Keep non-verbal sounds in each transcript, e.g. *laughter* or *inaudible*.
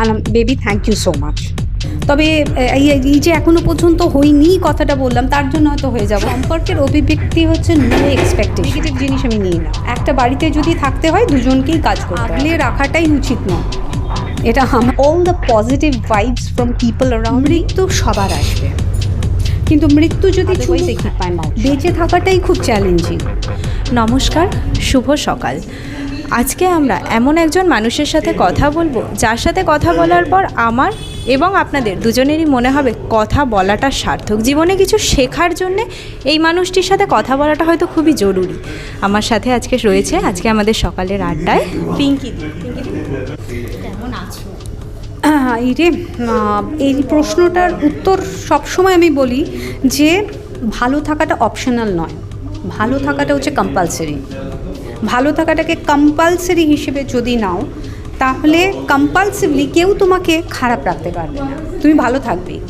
R baby thank you so much তবে এই যে এখনও পর্যন্ত হয়নি কথাটা বললাম তার জন্য হয়তো হয়ে যাবে। সম্পর্কের অভিব্যক্তি হচ্ছে নো এক্সপেক্টেশন নেগেটিভ জিনিস আমি নিই না। একটা বাড়িতে যদি থাকতে হয় দুজনকেই কাজ আগলে রাখাটাই উচিত নয়। এটা all the positive vibes from people around মৃত্যু সবার আসবে। কিন্তু মৃত্যু যদি বেঁচে থাকাটাই খুব চ্যালেঞ্জিং নমস্কার শুভ সকাল। আজকে আমরা এমন একজন মানুষের সাথে কথা বলব, যার সাথে কথা বলার পর আমার এবং আপনাদের দুজনেরই মনে হবে কথা বলাটা সার্থক। জীবনে কিছু শেখার জন্যে এই মানুষটির সাথে কথা বলাটা হয়তো খুবই জরুরি। আমার সাথে আজকে রয়েছে, আজকে আমাদের সকালের আড্ডায় পিঙ্কি কেমন আছো? এই রে এই প্রশ্নটার উত্তর সবসময় আমি বলি যে, ভালো থাকাটা অপশনাল নয়। ভালো থাকাটা হচ্ছে কম্পালসারি ভালো থাকাটাকে কম্পালসারি হিসেবে যদি নাও তাহলে কম্পালসিভলি কেউ তোমাকে খারাপ রাখতে পারবে না। তুমি ভালো থাকবেই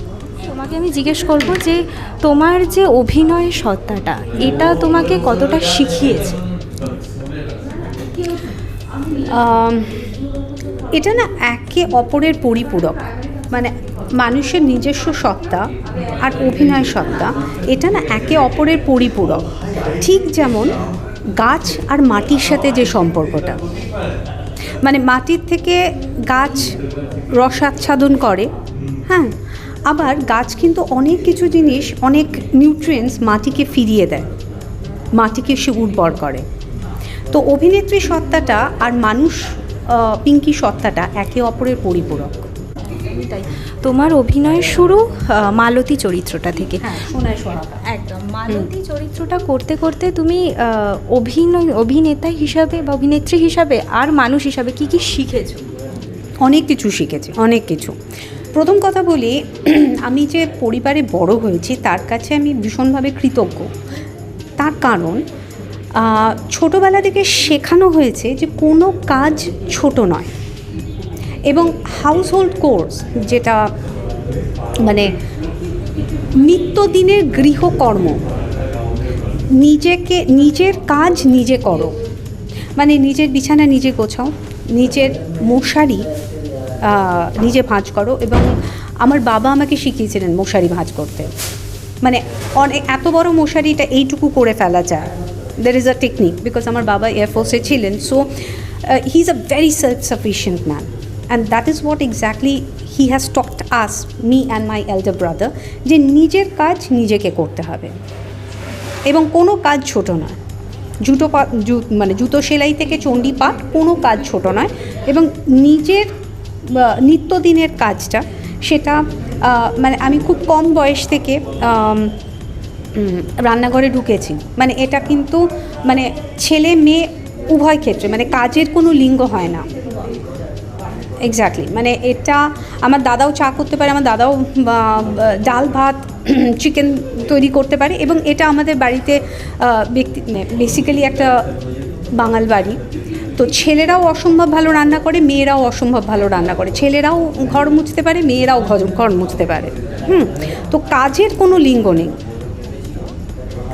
তোমাকে আমি জিজ্ঞেস করব যে তোমার যে অভিনয় সত্তাটা এটা তোমাকে কতটা শিখিয়েছে? এটা না একে অপরের পরিপূরক। মানে মানুষের নিজস্ব সত্তা আর অভিনয় সত্তা এটা না একে অপরের পরিপূরক। ঠিক যেমন গাছ আর মাটির সাথে যে সম্পর্কটা। মানে মাটির থেকে গাছ রসাচ্ছাদন করে হ্যাঁ? আবার গাছ কিন্তু অনেক কিছু জিনিস, অনেক নিউট্রিয়েন্টস মাটিকে ফিরিয়ে দেয়, মাটিকে সে উর্বর করে। তো অভিনেত্রী সত্তাটা আর মানুষ পিঙ্কি সত্তাটা একে অপরের পরিপূরক। তাই। তোমার অভিনয়ের শুরু মালতী চরিত্রটা থেকে। হ্যাঁ একদম মালতী চরিত্রটা করতে করতে তুমি অভিনয় অভিনেতা হিসাবে বা অভিনেত্রী হিসাবে আর মানুষ হিসাবে কি কি শিখেছো? অনেক কিছু শিখেছি অনেক কিছু। প্রথম কথা বলি *clears throat* আমি যে পরিবারে বড় হয়েছি তার কাছে আমি ভীষণভাবে কৃতজ্ঞ। তার কারণ ছোটবেলা থেকে শেখানো হয়েছে যে কোনো কাজ ছোট নয়। এবং হাউস হোল্ড কোর্স যেটা মানে নিত্যদিনের গৃহকর্ম। নিজেকে, নিজের কাজ নিজে করো। মানে নিজের বিছানা নিজে গোছাও, নিজের মশারি নিজে ভাঁজ করো এবং আমার বাবা আমাকে শিখিয়েছিলেন মশারি ভাঁজ করতে। মানে অনেক এত বড় মশারিটা এইটুকু করে ফেলা যায়। There is a technique because আমার বাবা এয়ারফোর্সে ছিলেন so he is a very self sufficient man and that is what exactly he has talked us me and my elder brother যে নিজের কাজ নিজেকে করতে হবে। এবং কোনো কাজ ছোট নয়। জুতো পা মানে জুতো সেলাই থেকে চণ্ডী পাঠ কোনো কাজ ছোট নয়। এবং নিজের নিত্যদিনের কাজটা সেটা মানে আমি খুব কম বয়স থেকে রান্নাঘরে ঢুকেছি। মানে এটা কিন্তু মানে ছেলে মেয়ে উভয় ক্ষেত্রে মানে কাজের কোনো লিঙ্গ হয় না। এক্স্যাক্টলি মানে এটা আমার দাদাও চা করতে পারে, আমার দাদাও ডাল, ভাত *clears throat* চিকেন তৈরি করতে পারে এবং এটা আমাদের বাড়িতে ব্যক্তি বেসিক্যালি একটা বাঙাল বাড়ি। তো ছেলেরাও অসম্ভব ভালো রান্না করে, মেয়েরাও অসম্ভব ভালো রান্না করে। ছেলেরাও ঘর মুছতে পারে, মেয়েরাও ঘর ঘর মুছতে পারে। হুম? তো কাজের কোনো লিঙ্গ নেই।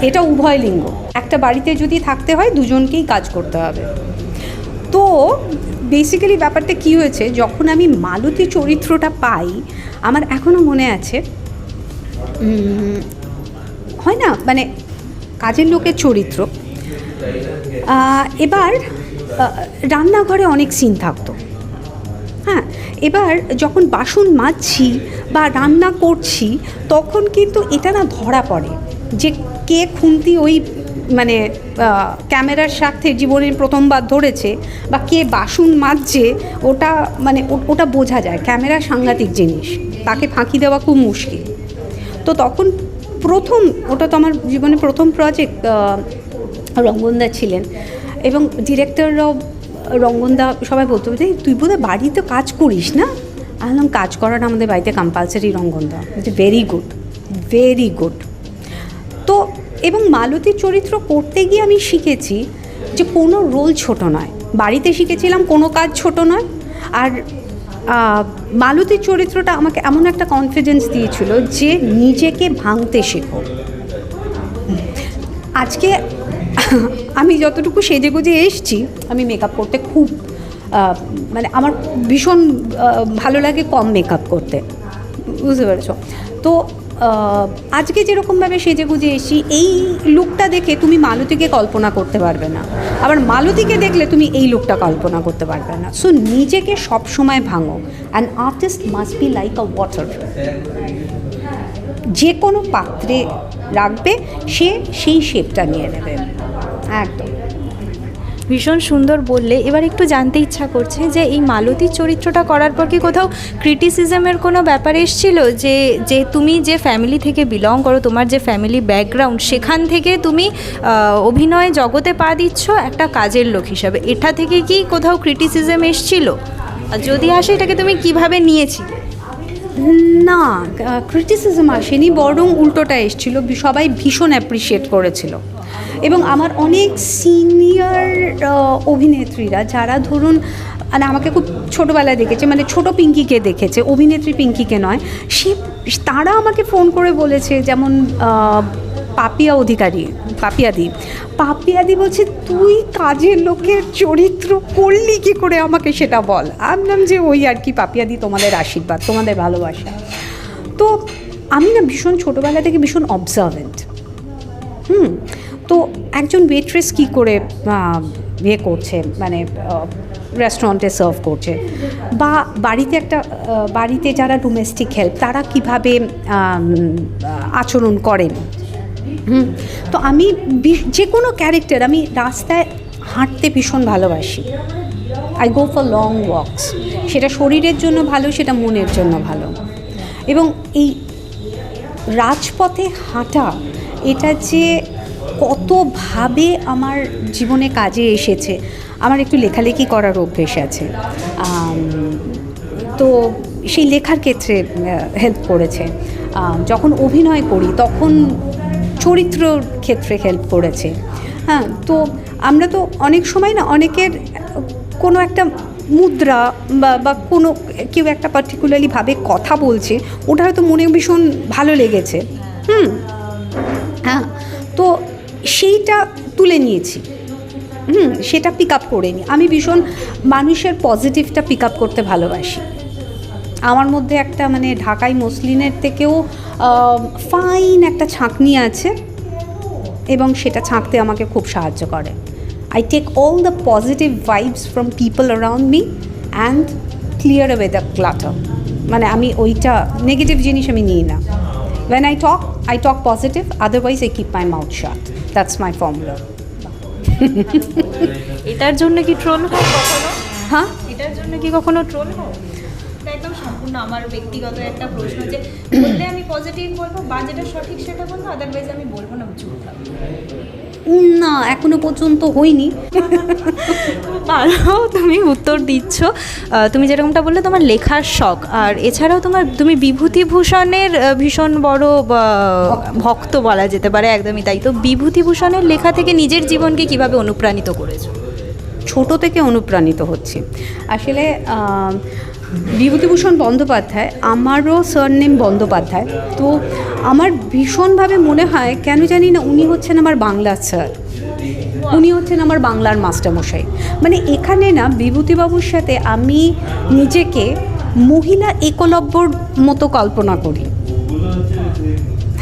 এটা উভয় লিঙ্গ। একটা বাড়িতে যদি থাকতে হয়, দুজনকেই কাজ করতে হবে। তো বেসিক্যালি ব্যাপারটা কি হয়েছে, যখন আমি মালতী চরিত্রটা পাই, আমার এখনও মনে আছে হয় না মানে কাজের লোকের চরিত্র এবার রান্নাঘরে অনেক সিন থাকতো। হ্যাঁ এবার যখন বাসন মাজছি বা রান্না করছি, তখন কিন্তু এটা না ধরা পড়ে যে কে খুন্তি ওই মানে ক্যামেরার সাথে জীবনের প্রথমবার ধরেছে বা কে বাসন মাজছে, ওটা মানে ওটা বোঝা যায়। ক্যামেরা সাংঘাতিক জিনিস। তাকে ফাঁকি দেওয়া খুব মুশকিল। তো তখন প্রথম, ওটা তো আমার জীবনে প্রথম প্রজেক্ট রঙ্গনদা ছিলেন। এবং ডিরেক্টররাও রঙ্গনদা সবাই বলতো, যে তুই বোধহয় বাড়িতে কাজ করিস না? আমি কাজ করাটা আমাদের বাড়িতে কম্পালসারি রঙ্গনদা। ভেরি গুড ভেরি গুড এবং মালতীর চরিত্র করতে গিয়ে আমি শিখেছি যে কোনো রোল ছোট নয়। বাড়িতে শিখেছিলাম কোনো কাজ ছোট নয়। আর মালতীর চরিত্রটা আমাকে এমন একটা কনফিডেন্স দিয়েছিল যে নিজেকে ভাঙতে শেখো। আজকে আমি যতটুকু সেজে গুজে এসছি, আমি মেকআপ করতে খুব মানে আমার ভীষণ ভালো লাগে কম মেকআপ করতে। বুঝতে পেরেছ? তো আজকে যেরকমভাবে সেজে গুজে এসেছি, এই লুকটা দেখে তুমি মালতীকে কল্পনা করতে পারবে না। আবার মালতীকে দেখলে তুমি এই লুকটা কল্পনা করতে পারবে না। সো নিজেকে সবসময় ভাঙো। And artist must be like a water যে কোনো পাত্রে রাখবে, সে সেই শেপটা নিয়ে নেবে। একদম। ভীষণ সুন্দর বললে এবার একটু জানতে ইচ্ছা করছে যে এই মালতীর চরিত্রটা করার পর কি কোথাও ক্রিটিসিজমের কোনো ব্যাপার এসেছিল? যে যে তুমি যে ফ্যামিলি থেকে বিলং করো, তোমার যে ফ্যামিলি ব্যাকগ্রাউন্ড সেখান থেকে তুমি অভিনয় জগতে পা দিচ্ছ একটা কাজের লোক হিসাবে। এটা থেকে কি কোথাও ক্রিটিসিজম এসেছিল? আর যদি আসে, এটাকে তুমি কীভাবে নিয়েছি না ক্রিটিসিজম আসেনি, বরং উল্টোটা এসেছিল। সবাই ভীষণ অ্যাপ্রিসিয়েট করেছিল। এবং আমার অনেক সিনিয়র অভিনেত্রীরা যারা ধরুন মানে আমাকে খুব ছোটোবেলায় দেখেছে মানে ছোট পিঙ্কিকে দেখেছে, অভিনেত্রী পিঙ্কিকে নয়, সে, তারা আমাকে ফোন করে বলেছে যেমন পাপিয়া অধিকারী পাপিয়াদি পাপিয়াদি বলছে, তুই কাজের লোকের চরিত্র করলি কি করে আমাকে সেটা বল? আমলাম যে, ওই আর কি পাপিয়াদি তোমাদের আশীর্বাদ, তোমাদের ভালোবাসা। তো আমি না ভীষণ ছোটোবেলা থেকে ভীষণ অবজারভেন্ট হুম তো একজন ওয়েট্রেস কী করে ইয়ে করছে মানে রেস্টুরেন্টে সার্ভ করছে? বা বাড়িতে একটা বাড়িতে যারা ডোমেস্টিক হেল্প তারা কীভাবে আচরণ করেন হুম, তো আমি যে কোনো ক্যারেক্টার আমি রাস্তায় হাঁটতে ভীষণ ভালোবাসি। I go for long walks সেটা শরীরের জন্য ভালো, সেটা মনের জন্য ভালো। এবং এই রাজপথে হাঁটা, এটা যে কতভাবে আমার জীবনে কাজে এসেছে, আমার একটু লেখালেখি করার অভ্যেস আছে। তো সেই লেখার ক্ষেত্রে হেল্প করেছে। যখন অভিনয় করি, তখন চরিত্রর ক্ষেত্রে হেল্প করেছে। হ্যাঁ তো আমরা তো অনেক সময় না, অনেকের কোনো একটা মুদ্রা বা বা কোনো কেউ একটা পার্টিকুলারলি ভাবে কথা বলছে, ওটা হয়তো মনে ভীষণ ভালো লেগেছে। হুম হ্যাঁ তো সেইটা তুলে নিয়েছি। হুম, সেটা পিক আপ করে নি। আমি ভীষণ মানুষের পজিটিভটা পিক আপ করতে ভালোবাসি। আমার মধ্যে একটা মানে ঢাকাই মসলিনের থেকেও ফাইন একটা ছাঁকনি আছে এবং সেটা ছাঁকতে আমাকে খুব সাহায্য করে। I take all the positive vibes from people around me and clear away the clutter মানে আমি ওইটা নেগেটিভ জিনিস আমি নিই না। When I talk I talk positive otherwise I keep my mouth shut that's my formula এটার জন্য কি ট্রোল হয় কখনো? হ্যাঁ? এটার জন্য কি কখনো ট্রোল হয়? এটা একদম সম্পূর্ণ আমার ব্যক্তিগত একটা প্রশ্ন যে বললে আমি পজিটিভ বলব বা যেটা সঠিক সেটা বলব আদারওয়াইজ আমি বলব না চুপ থাকব। না এখনও পর্যন্ত হয়নি। ভালো তুমি উত্তর দিচ্ছ। তুমি যেরকমটা বললে তোমার লেখার শখ। আর এছাড়াও তোমার তুমি বিভূতিভূষণের ভীষণ বড় ভক্ত বলা যেতে পারে একদমই তাই। তো বিভূতিভূষণের লেখা থেকে নিজের জীবনকে কীভাবে অনুপ্রাণিত করেছ? ছোট থেকে অনুপ্রাণিত হচ্ছি। আসলে আহ, বিভূতিভূষণ বন্দ্যোপাধ্যায়, আমারও সারনেম বন্দ্যোপাধ্যায়। তো আমার ভীষণভাবে মনে হয়, কেন জানি না উনি হচ্ছেন আমার বাংলার স্যার উনি হচ্ছেন আমার বাংলার মাস্টারমশাই মানে এখানে না, বিভূতিবাবুর সাথে আমি নিজেকে মহিলা একলব্যর মতো কল্পনা করি।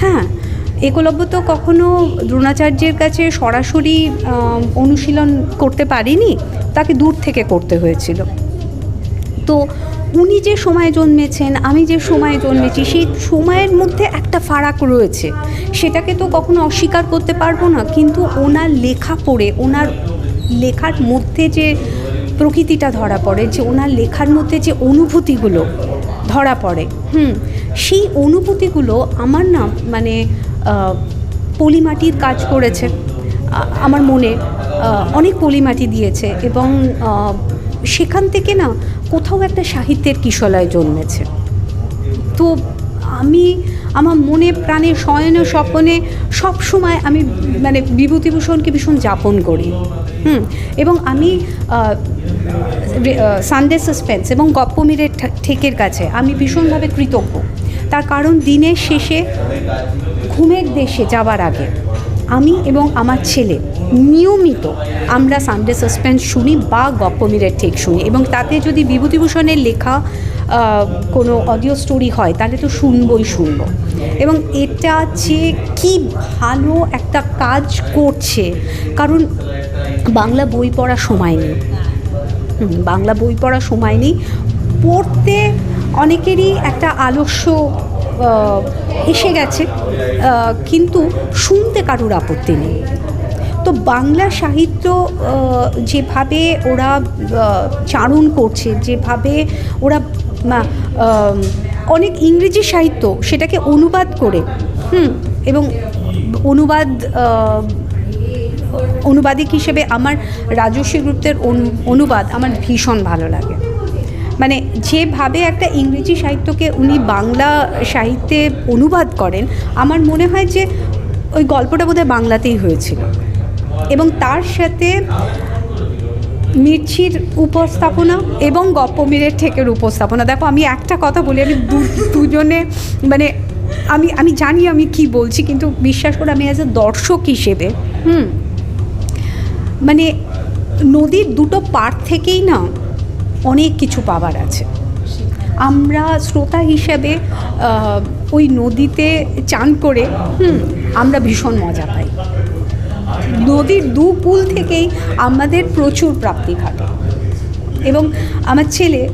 হ্যাঁ একলব্য তো কখনো দ্রোণাচার্যের কাছে সরাসরি অনুশীলন করতে পারিনি, তাকে দূর থেকে করতে হয়েছিল। তো উনি যে সময়ে জন্মেছেন, আমি যে সময়ে জন্মেছি, সেই সময়ের মধ্যে একটা ফারাক রয়েছে। সেটাকে তো কখনো অস্বীকার করতে পারব না, কিন্তু ওনার লেখা পড়ে, ওনার লেখার মধ্যে যে প্রকৃতিটা ধরা পড়ে, যে ওনার লেখার মধ্যে যে অনুভূতিগুলো ধরা পড়ে, হুম, সেই অনুভূতিগুলো আমার না মানে পলিমাটির কাজ করেছে। আমার মনে অনেক পলিমাটি দিয়েছে এবং সেখান থেকে না কোথাও একটা সাহিত্যের কিশলয় জন্মেছে। তো আমি, আমার মনে, প্রাণে, শয়নে, স্বপনে সব সময় আমি মানে বিভূতিভূষণকে ভীষণ যাপন করি। হুম, এবং আমি সানডে সাসপেন্স এবং গপ্পমীরের ঠেকের কাছে আমি ভীষণভাবে কৃতজ্ঞ। তার কারণ দিনের শেষে ঘুমের দেশে যাবার আগে আমি এবং আমার ছেলে নিয়মিত আমরা সানডে সাসপেন্স শুনি বা গপ্পমিরের ঠিক শুনি এবং তাতে যদি বিভূতিভূষণের লেখা কোনো অডিও স্টোরি হয়, তাহলে তো শুনবই শুনব। এবং এটা যে কি ভালো একটা কাজ করছে, কারণ বাংলা বই পড়া সময় নেই। বাংলা বই পড়া সময় নেই। পড়তে অনেকেরই একটা আলস্য এসে গেছে। কিন্তু শুনতে কারুর আপত্তি নেই। তো বাংলা সাহিত্য যেভাবে ওরা চারণ করছে, যেভাবে ওরা অনেক ইংরেজি সাহিত্য সেটাকে অনুবাদ করে, হুম, এবং অনুবাদ অনুবাদিক হিসেবে আমার রাজস্বী গুপ্তের অনুবাদ আমার ভীষণ ভালো লাগে। মানে যেভাবে একটা ইংরেজি সাহিত্যকে উনি বাংলা সাহিত্যে অনুবাদ করেন, আমার মনে হয় যে ওই গল্পটা বোধহয় বাংলাতেই হয়েছিল। এবং তার সাথে মির্চির উপস্থাপনা এবং গপ্পমীরের ঠেকের উপস্থাপনা। দেখো, আমি একটা কথা বলি, আমি দুজনে মানে আমি আমি জানি আমি কি বলছি, কিন্তু বিশ্বাস করে, আমি অ্যাজ এ দর্শক হিসেবে, হুম মানে নদীর দুটো পার থেকেই না অনেক কিছু পাবার আছে। আমরা শ্রোতা হিসেবে ওই নদীতে চান করে, হুম, আমরা ভীষণ মজা পাই। নদীর দু কুল থেকেই আমাদের প্রচুর প্রাপ্তি ঘটে। এবং আমার ছেলে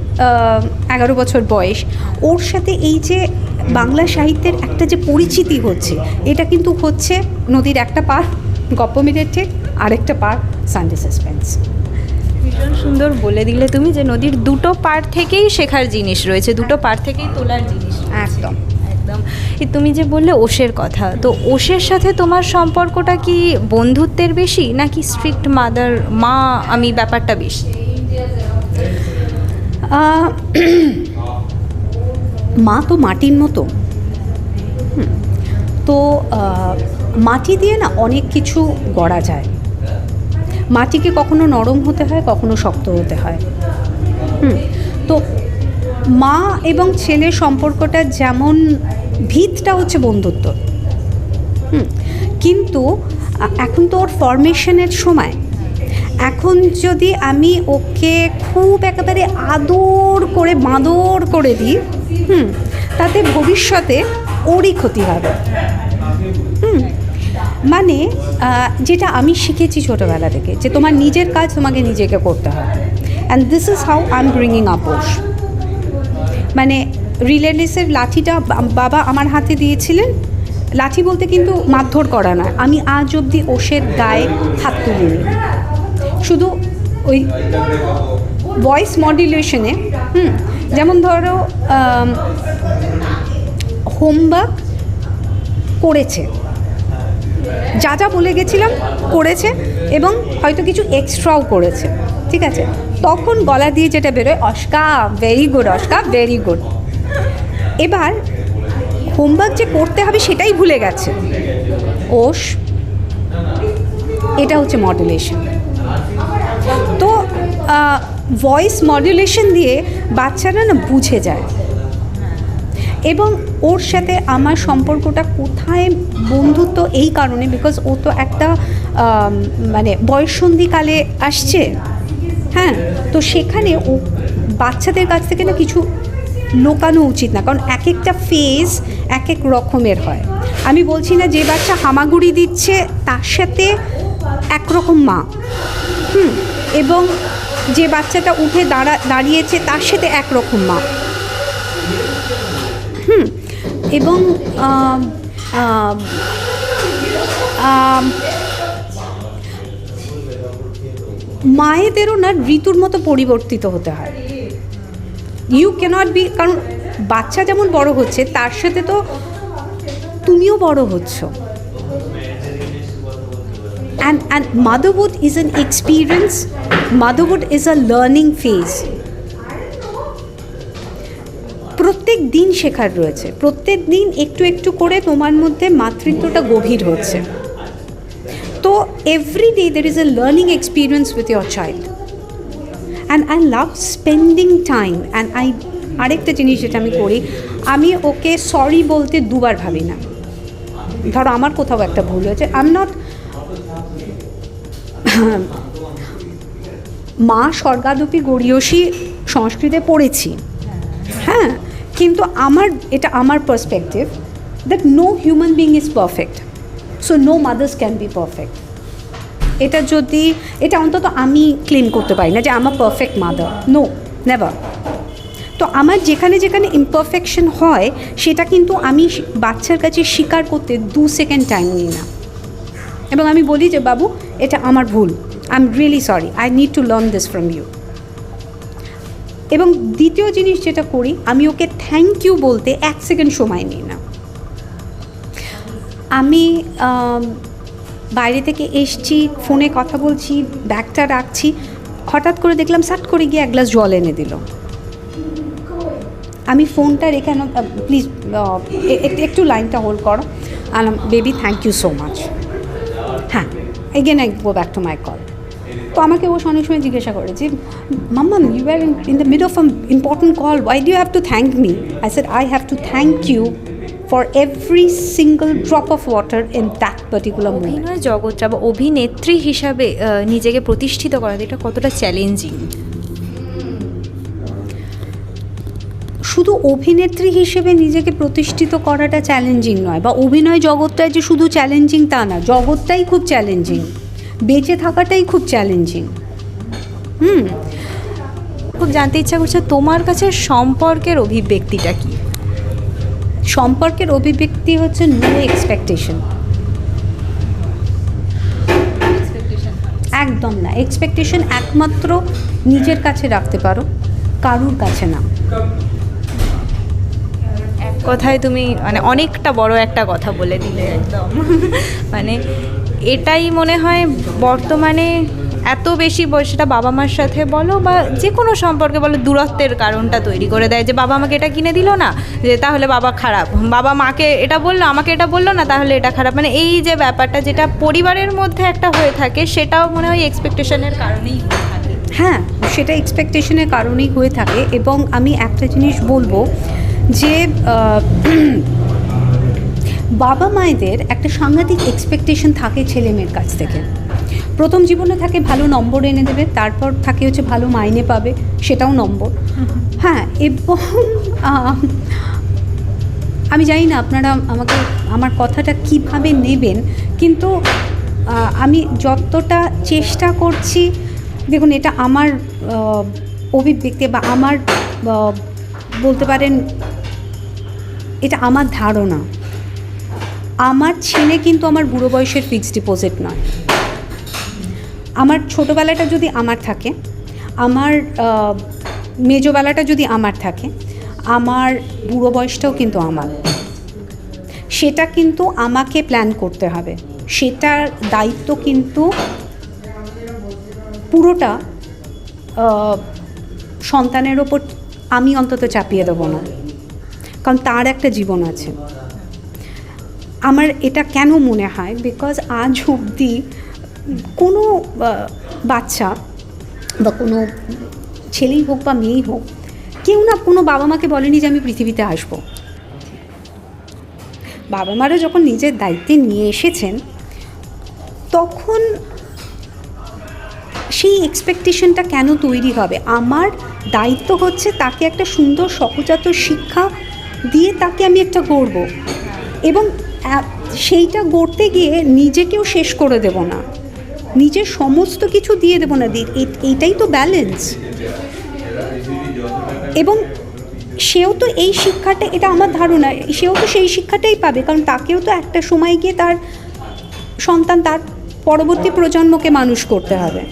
এগারো বছর বয়স, ওর সাথে এই যে বাংলা সাহিত্যের একটা যে পরিচিতি হচ্ছে, এটা কিন্তু হচ্ছে নদীর একটা পার গপ্পমিরের ঠিক আরেকটা পার সানডে সাসপেন্স ভীষণ সুন্দর বলে দিলে তুমি যে নদীর দুটো পার থেকেই শেখার জিনিস রয়েছে দুটো পার থেকেই তোলার জিনিস একদম। একদম। তুমি যে বললে ওষের কথা তো ওষের সাথে তোমার সম্পর্কটা কি বন্ধুত্বের বেশি নাকি স্ট্রিক্ট মাদার মা আমি ব্যাপারটা বেশি? মা তো মাটির মতো। তো মাটি দিয়ে না অনেক কিছু গড়া যায়। মাটিকে কখনো নরম হতে হয়, কখনো শক্ত হতে হয়। হুম, তো মা এবং ছেলের সম্পর্কটা যেমন ভিতটা হচ্ছে বন্ধুত্ব। হুম, কিন্তু এখন তো ওর ফরমেশনের সময়। এখন যদি আমি ওকে খুব একেবারে আদর করে, বাঁদর করে দিই, হুম, তাতে ভবিষ্যতে ওরই ক্ষতি হবে। মানে যেটা আমি শিখেছি ছোটোবেলা থেকে, যে তোমার নিজের কাজ তোমাকে নিজেকে করতে হবে। And this is how I am bringing up ওষ মানে রিলে রেসের লাঠিটা বাবা আমার হাতে দিয়েছিলেন। লাঠি বলতে কিন্তু মারধর করা নয়। আমি আজ অবধি ওষের গায়ে হাত তুলিনি। শুধু ওই ভয়েস মডুলেশনে হুম, যেমন ধরো হোমওয়ার্ক করেছে। যা যা বলে গেছিলাম করেছে এবং হয়তো কিছু এক্সট্রাও করেছে, ঠিক আছে? তখন গলা দিয়ে যেটা বেরোয়, অস্কা ভেরি গুড অস্কা ভেরি গুড এবার হোমওয়ার্ক যে করতে হবে সেটাই ভুলে গেছে। ওস, এটা হচ্ছে মডুলেশন তো ভয়েস মডুলেশন দিয়ে বাচ্চারা না বুঝে যায়। এবং ওর সাথে আমার সম্পর্কটা কোথায় বন্ধুত্ব এই কারণে বিকজ ও তো একটা মানে বয়ঃসন্ধিকালে আসছে। হ্যাঁ তো সেখানে ও বাচ্চাদের কাছ থেকে না কিছু লোকানো উচিত না, কারণ এক একটা ফেজ এক এক রকমের হয়। আমি বলছি না যে বাচ্চা হামাগুড়ি দিচ্ছে, তার সাথে একরকম মা। হুম, এবং যে বাচ্চাটা উঠে দাঁড়া, দাঁড়িয়েছে, তার সাথে একরকম মা। এবং আম, আম, মায়েদেরও না ঋতুর মতো পরিবর্তিত হতে হয়। ইউ ক্যানট বি কারণ বাচ্চা যেমন বড় হচ্ছে তার সাথে তো তুমিও বড় হচ্ছ। And and motherhood is an experience motherhood is a learning phase প্রত্যেক দিন শেখার রয়েছে। প্রত্যেক দিন একটু একটু করে তোমার মধ্যে মাতৃত্বটা গভীর হচ্ছে। তো every day there is a learning experience with your child and I love spending time and I আরেকটা জিনিস যেটা আমি করি, আমি ওকে সরি বলতে দুবার ভাবি না। ধরো আমার কোথাও একটা ভুল হয়েছে আই এম নট মা স্বর্গাদপি গড়িয়সী সংস্কৃতে পড়েছি। হ্যাঁ কিন্তু আমার, এটা আমার perspective that no human being is perfect so no mothers can be perfect এটা যদি, এটা অন্তত আমি ক্লেম করতে পারি না যে আমার পারফেক্ট মাদার নো নেভার তো আমার যেখানে যেখানে ইমপারফেকশন হয়, সেটা কিন্তু আমি বাচ্চার কাছে স্বীকার করতে দু সেকেন্ড টাইম নিই না। এবং আমি বলি যে, বাবু, এটা আমার ভুল। I am really sorry I need to learn this from you এবং দ্বিতীয় জিনিস যেটা করি, আমি ওকে থ্যাংক ইউ বলতে এক সেকেন্ড সময় নিই না। আমি বাইরে থেকে এসছি, ফোনে কথা বলছি, ব্যাগটা রাখছি, হঠাৎ করে দেখলাম সাট করে গিয়ে এক গ্লাস জল এনে দিল। আমি ফোনটা রেখে প্লিজ একটু লাইনটা হোল্ড করো। আলাম baby thank you so much হ্যাঁ again I go back to my call তো আমাকে ও অনেক সময় জিজ্ঞাসা করে যে মাম্মাম you are in the mid of an important call why do have to thank me I said I have to thank you for every single drop of water in that particular অভিনয় জগৎটা বা অভিনেত্রী হিসাবে নিজেকে প্রতিষ্ঠিত করা এটা কতটা চ্যালেঞ্জিং শুধু অভিনেত্রী হিসেবে নিজেকে প্রতিষ্ঠিত করাটা চ্যালেঞ্জিং নয় বা অভিনয় জগৎটাই যে শুধু চ্যালেঞ্জিং তা না জগৎটাই খুব চ্যালেঞ্জিং বেঁচে থাকাটাই খুব চ্যালেঞ্জিং হুম। খুব জানতে ইচ্ছা করছে, তোমার কাছে সম্পর্কের অভিব্যক্তিটা কি? সম্পর্কের অভিব্যক্তি হচ্ছে নো এক্সপেকটেশন একদম না। এক্সপেকটেশন একমাত্র নিজের কাছে রাখতে পারো, কারুর কাছে না। কথায় তুমি মানে অনেকটা বড় একটা কথা বলে দিলে একদম। মানে এটাই মনে হয় বর্তমানে এত বেশি সেটা বাবা মার সাথে বলো বা যে কোনো সম্পর্কে বলো, দূরত্বের কারণটা তৈরি করে দেয় যে বাবা আমাকে এটা কিনে দিল না, যে তাহলে বাবা খারাপ। বাবা মাকে এটা বলল, আমাকে এটা বলল না, তাহলে এটা খারাপ। মানে এই যে ব্যাপারটা যেটা পরিবারের মধ্যে একটা হয়ে থাকে, সেটাও মনে হয় এক্সপেকটেশনের কারণেই হ্যাঁ সেটা এক্সপেকটেশনের কারণেই হয়ে থাকে এবং আমি একটা জিনিস বলব যে বাবা মায়েদের একটা সাংঘাতিক এক্সপেকটেশন থাকে ছেলে মেয়ের কাছ থেকে। প্রথম জীবনে থাকে ভালো নম্বর এনে দেবে, তারপর থাকে হচ্ছে ভালো মাইনে পাবে, সেটাও নম্বর। হ্যাঁ এবং আমি জানি না আপনারা আমাকে, আমার কথাটা কীভাবে নেবেন, কিন্তু আমি যতটা চেষ্টা করছি, দেখুন এটা আমার অভিব্যক্তি বা আমার বলতে পারেন, এটা আমার ধারণা। আমার ছেলে কিন্তু আমার বুড়ো বয়সের ফিক্সড ডিপোজিট নয়। আমার ছোটোবেলাটা যদি আমার থাকে, আমার মেজোবেলাটা যদি আমার থাকে, আমার বুড়ো বয়সটাও কিন্তু আমার। সেটা কিন্তু আমাকে প্ল্যান করতে হবে। সেটার দায়িত্ব কিন্তু পুরোটা সন্তানের ওপর আমি অন্তত চাপিয়ে দেবো না। কারণ তার একটা জীবন আছে। আমার এটা কেন মনে হয়? বিকজ আজ অবধি কোনো বাচ্চা বা কোনো ছেলেই হোক বা মেয়েই হোক, কেউ না কোনো বাবা মাকে বলেনি যে আমি পৃথিবীতে আসব। বাবা মারা যখন নিজের দায়িত্বে নিয়ে এসেছেন, তখন সেই এক্সপেকটেশনটা কেন তৈরি হবে? আমার দায়িত্ব হচ্ছে তাকে একটা সুন্দর সহজাত শিক্ষা দিয়ে তাকে আমি একটা গড়ব। এবং সেইটা গড়তে গিয়ে নিজেকেও শেষ করে দেব না। নিজের সমস্ত কিছু দিয়ে দেবো না। এইটাই তো ব্যালেন্স এবং সেও তো এই শিক্ষাটা, এটা আমার ধারণা, সেও তো সেই শিক্ষাটাই পাবে। কারণ তাকেও তো একটা সময় গিয়ে তার সন্তান তার পরবর্তী প্রজন্মকে মানুষ করতে হবে।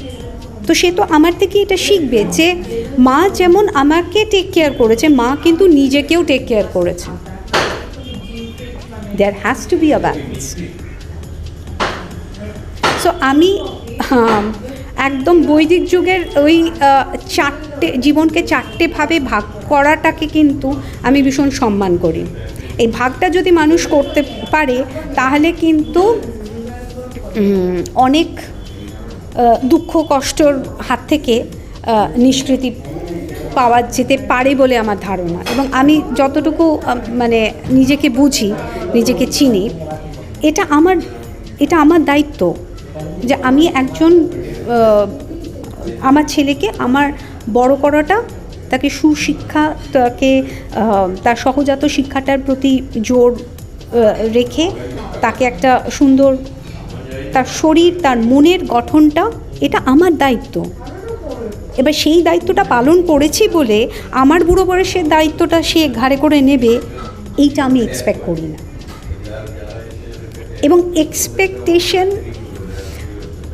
তো সে তো আমার থেকে এটা শিখবে যে মা যেমন আমাকে টেক কেয়ার করেছে, মা কিন্তু নিজেকেও টেক কেয়ার করেছে। There has to be balance so আমি একদম বৈদিক যুগের ওই চারটে, জীবনকে চারটে ভাবে ভাগ করাটাকে কিন্তু আমি ভীষণ সম্মান করি। এই ভাগটা যদি মানুষ করতে পারে, তাহলে কিন্তু অনেক দুঃখ কষ্টর হাত থেকে নিষ্কৃতি পাওয়া যেতে পারে বলে আমার ধারণা। এবং আমি যতটুকু মানে নিজেকে বুঝি, নিজেকে চিনি, এটা আমার এটা আমার দায়িত্ব যে আমি একজন আমার ছেলেকে আমার বড় করাটা, তাকে সুশিক্ষা, তাকে তার সহজাত শিক্ষাটার প্রতি জোর রেখে তাকে একটা সুন্দর, তার শরীর, তার মনের গঠনটা, এটা আমার দায়িত্ব। এবার সেই দায়িত্বটা পালন করেছি বলে আমার বুড়ো বয়সের দায়িত্বটা সে ঘাড়ে করে নেবে এইটা আমি এক্সপেক্ট করি না। এবং এক্সপেকটেশন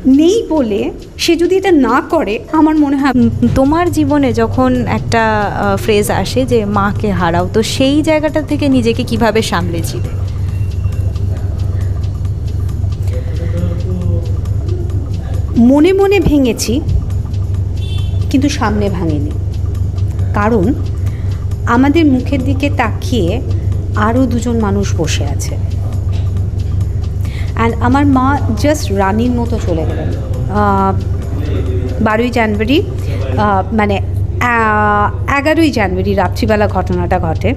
নেই বলে সে যদি এটা না করে আমার মনে হয় তোমার জীবনে যখন একটা ফ্রেজ আসে যে মাকে হারাও তো সেই জায়গাটা থেকে নিজেকে কীভাবে সামলেছিলে? মনে মনে ভেঙেছি। কিন্তু সামনে ভাঙেনি। কারণ আমাদের মুখের দিকে তাকিয়ে আরও দুজন মানুষ বসে আছে। অ্যান্ড আমার মা জাস্ট রানির মতো চলে গেলেন। বারোই জানুয়ারি মানে এগারোই জানুয়ারি রাত্রিবেলা ঘটনাটা ঘটে।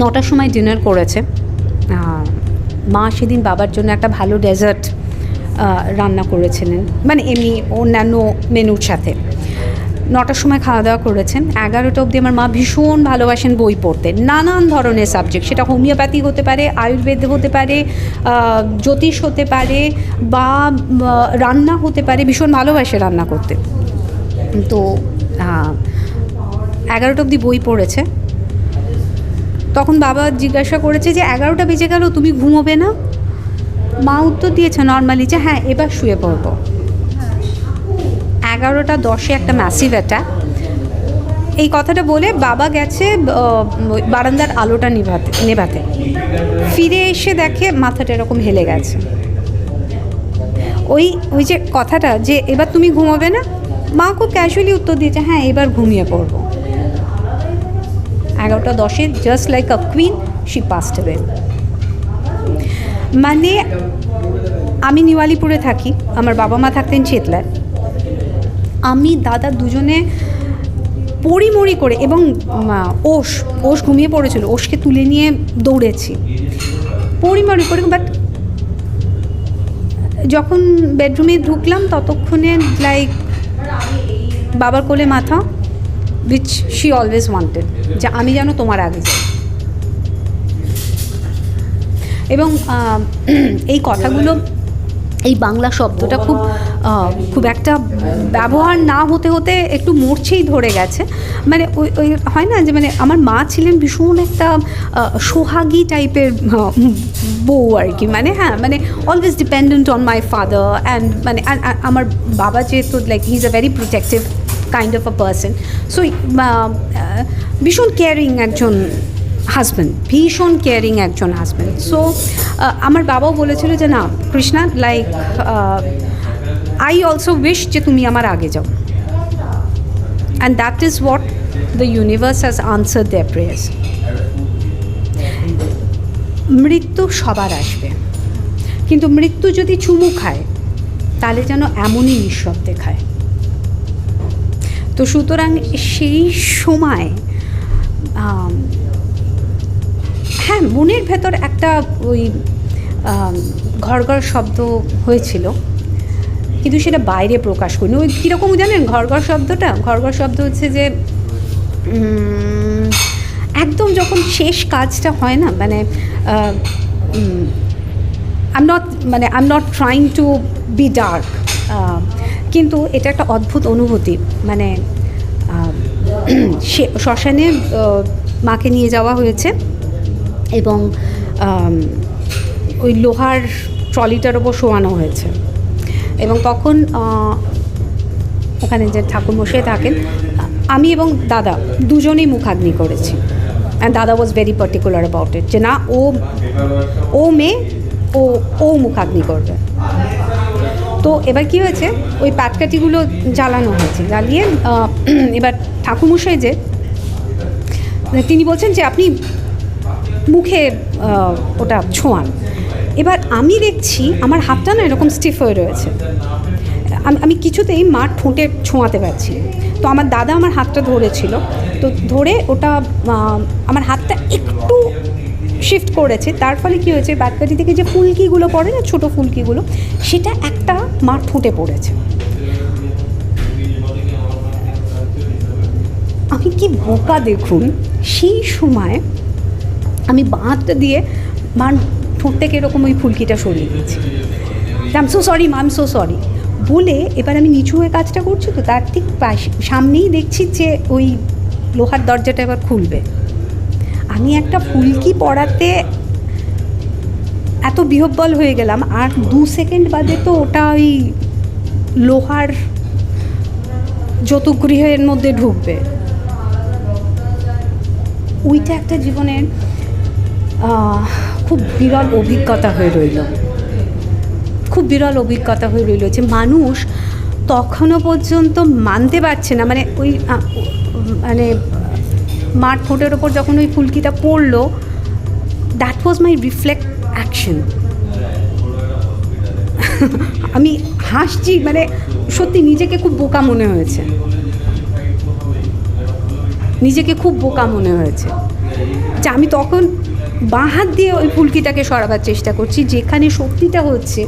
নটার সময় ডিনার করেছে। মা সেদিন বাবার জন্য একটা ভালো ডেজার্ট রান্না করেছিলেন। মানে এমনি অন্যান্য মেনুর সাথে। নটার সময় খাওয়া দাওয়া করেছেন। এগারোটা অবধি আমার মা ভীষণ ভালোবাসেন বই পড়তে। নানান ধরনের সাবজেক্ট সেটা হোমিওপ্যাথি হতে পারে, আয়ুর্বেদ হতে পারে জ্যোতিষ হতে পারে বা রান্না হতে পারে। ভীষণ ভালোবাসে রান্না করতে। তো এগারোটা অবধি বই পড়েছে। তখন বাবা জিজ্ঞাসা করেছে যে, এগারোটা বেজে গেল, তুমি ঘুমোবে না? মা উত্তর দিয়েছে নর্মালি যে হ্যাঁ এবার শুয়ে পড়ব। এগারোটা দশে একটা ম্যাসিভ অ্যাটাক এই কথাটা বলে বাবা গেছে বারান্দার আলোটা নেভাতে নেভাতে। ফিরে এসে দেখে মাথাটা এরকম হেলে গেছে। ওই ওই যে কথাটা যে এবার তুমি ঘুমাবে না? মা খুব ক্যাজুয়ালি উত্তর দিয়েছে হ্যাঁ এবার ঘুমিয়ে পড়ব। এগারোটা দশে just like a queen she passed away মানে আমি নিওয়ালিপুরে থাকি, আমার বাবা মা থাকতেন চেতলায়। আমি দাদা দুজনে পড়িমড়ি করে এবং ওষ ওষ ঘুমিয়ে পড়েছিল, ওষকে তুলে নিয়ে দৌড়েছি। পড়িমড়ি করে বাট যখন বেডরুমে ঢুকলাম, ততক্ষণে লাইক বাবার কোলে মাথা উইচ শি অলওয়েজ ওয়ান্টেড যে আমি যেন তোমার আগে যাই। এবং *clears throat* এই কথাগুলো, এই বাংলা শব্দটা খুব খুব একটা ব্যবহার না হতে হতে একটু মরছেই ধরে গেছে। মানে ওই ওই হয় না যে মানে আমার মা ছিলেন ভীষণ একটা সোহাগী টাইপের বউ আর কি। মানে হ্যাঁ মানে always dependent on my father and মানে আমার বাবা যেহেতু like he is a very protective kind of a person so ভীষণ কেয়ারিং একজন হাজব্যান্ড ভীষণ কেয়ারিং একজন হাজব্যান্ড সো আমার বাবাও বলেছিল যে না, Krishna like I also wish যে তুমি আমার আগে যাও। And that is what the universe has answer the prayers মৃত্যু সবার আসবে। কিন্তু মৃত্যু যদি চুমু খায়, তাহলে যেন এমনই নিঃশব্দে খায়। তো সুতরাং সেই সময় হ্যাঁ মনের ভেতর একটা ওই ঘর ঘর শব্দ হয়েছিল। কিন্তু সেটা বাইরে প্রকাশ করিনি। ওই কীরকম জানেন ঘর ঘর শব্দটা? ঘর ঘর শব্দ হচ্ছে যে একদম যখন শেষ কাজটা হয় না মানে আম নট মানে I am not trying to be dark কিন্তু এটা একটা অদ্ভুত অনুভূতি। মানে *clears throat* শ্মশানে মাকে নিয়ে যাওয়া হয়েছে। এবং ওই লোহার ট্রলিটার ওপর শোয়ানো হয়েছে। এবং তখন ওখানে যে ঠাকুরমশাই থাকেন, আমি এবং দাদা দুজনেই মুখাগ্নি করেছি। অ্যান্ড দাদা was very particular about it যে না, ও ও মেয়ে, ও ও মুখাগ্নি করবে। তো এবার কি হয়েছে, ওই পাটকাঠিগুলো জ্বালানো হয়েছে, জ্বালিয়ে এবার ঠাকুরমশাই যে, তিনি বলছেন যে আপনি মুখে ওটা ছোঁয়ান। এবার আমি দেখছি আমার হাতটা না এরকম স্টিফ হয়ে রয়েছে। আমি কিছুতেই মার ঠোঁটে ছোঁয়াতে পারছি তো আমার দাদা আমার হাতটা ধরেছিল। তো ধরে ওটা আমার হাতটা একটু শিফট করেছে। তার ফলে কী হয়েছে বাদবাটি থেকে যে ফুলকিগুলো পড়ে না, ছোটো ফুলকিগুলো, সেটা একটা মার ফুটে পড়েছে। আমি কি বোকা দেখুন, সেই সময় আমি বাঁধটা দিয়ে মার ঠোঁট থেকে এরকম ওই ফুলকিটা সরিয়ে দিয়েছি। আম so sorry mum so sorry বলে এবার আমি নিচু হয়ে কাজটা করছি তো, তার ঠিক সামনেই দেখছি যে ওই লোহার দরজাটা এবার খুলবে। আমি একটা ফুলকি পড়াতে এত বিহব্বল হয়ে গেলাম, আর দু সেকেন্ড বাদে তো ওটা ওই লোহার যতগৃহের মধ্যে ঢুকবে। ওইটা একটা জীবনের খুব বিরল অভিজ্ঞতা হয়ে রইল। খুব বিরল অভিজ্ঞতা হয়ে রইল যে মানুষ তখনও পর্যন্ত মানতে পারছে না। মানে ওই মানে মাঠ ঠোঁটের ওপর যখন ওই ফুলকিটা পড়ল that was my reflect action আমি হাসছি মানে সত্যি নিজেকে খুব বোকা মনে হয়েছে। নিজেকে খুব বোকা মনে হয়েছে। যে আমি তখন বাঁ হাত দিয়ে ওই ফুলকিটাকে সরাবার চেষ্টা করছি, যেখানে শক্তিটা হচ্ছে,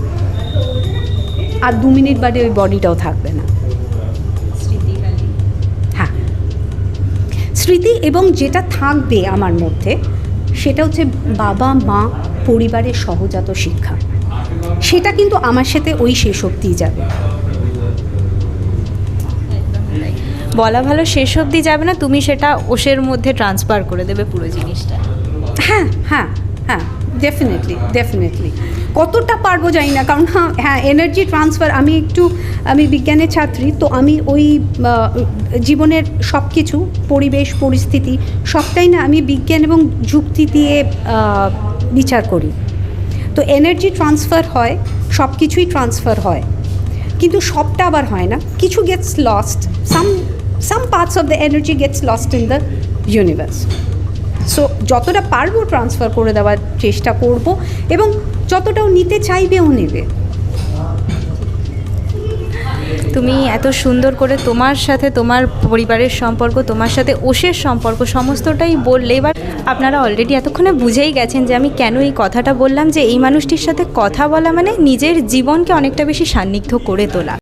আর দু মিনিট বাদে ওই বডিটাও থাকবে না। হ্যাঁ। স্মৃতি এবং যেটা থাকবে আমার মধ্যে, সেটা হচ্ছে বাবা, মা, পরিবারের সহজাত শিক্ষা। সেটা কিন্তু আমার সাথে ওই শেষ অব্দিই যাবে। বলা ভালো শেষ অবধি যাবে না, তুমি সেটা ওষের মধ্যে ট্রান্সফার করে দেবে পুরো জিনিসটা। হ্যাঁ হ্যাঁ হ্যাঁ ডেফিনেটলি ডেফিনেটলি কতটা পারব জানি না, কারণ হ্যাঁ হ্যাঁ এনার্জি ট্রান্সফার আমি একটু, আমি বিজ্ঞানের ছাত্রী, তো আমি ওই জীবনের সব কিছু পরিবেশ, পরিস্থিতি, সবটাই না আমি বিজ্ঞান এবং যুক্তি দিয়ে বিচার করি। তো এনার্জি ট্রান্সফার হয় সব কিছুই ট্রান্সফার হয়। কিন্তু সবটা আবার হয় না, কিছু gets lost some some parts of the energy gets lost in the universe so যতটা পারব ট্রান্সফার করে দেওয়ার চেষ্টা করব এবং যতটাও নিতে চাইবেও নেবে। তুমি এত সুন্দর করে তোমার সাথে তোমার পরিবারের সম্পর্ক, তোমার সাথে ওষের সম্পর্ক সমস্তটাই বললে, এবার আপনারা অলরেডি এতক্ষণে বুঝেই গেছেন যে আমি কেন এই কথাটা বললাম যে এই মানুষটির সাথে কথা বলা মানে নিজের জীবনকে অনেকটা বেশি সান্নিধ্য করে তোলা।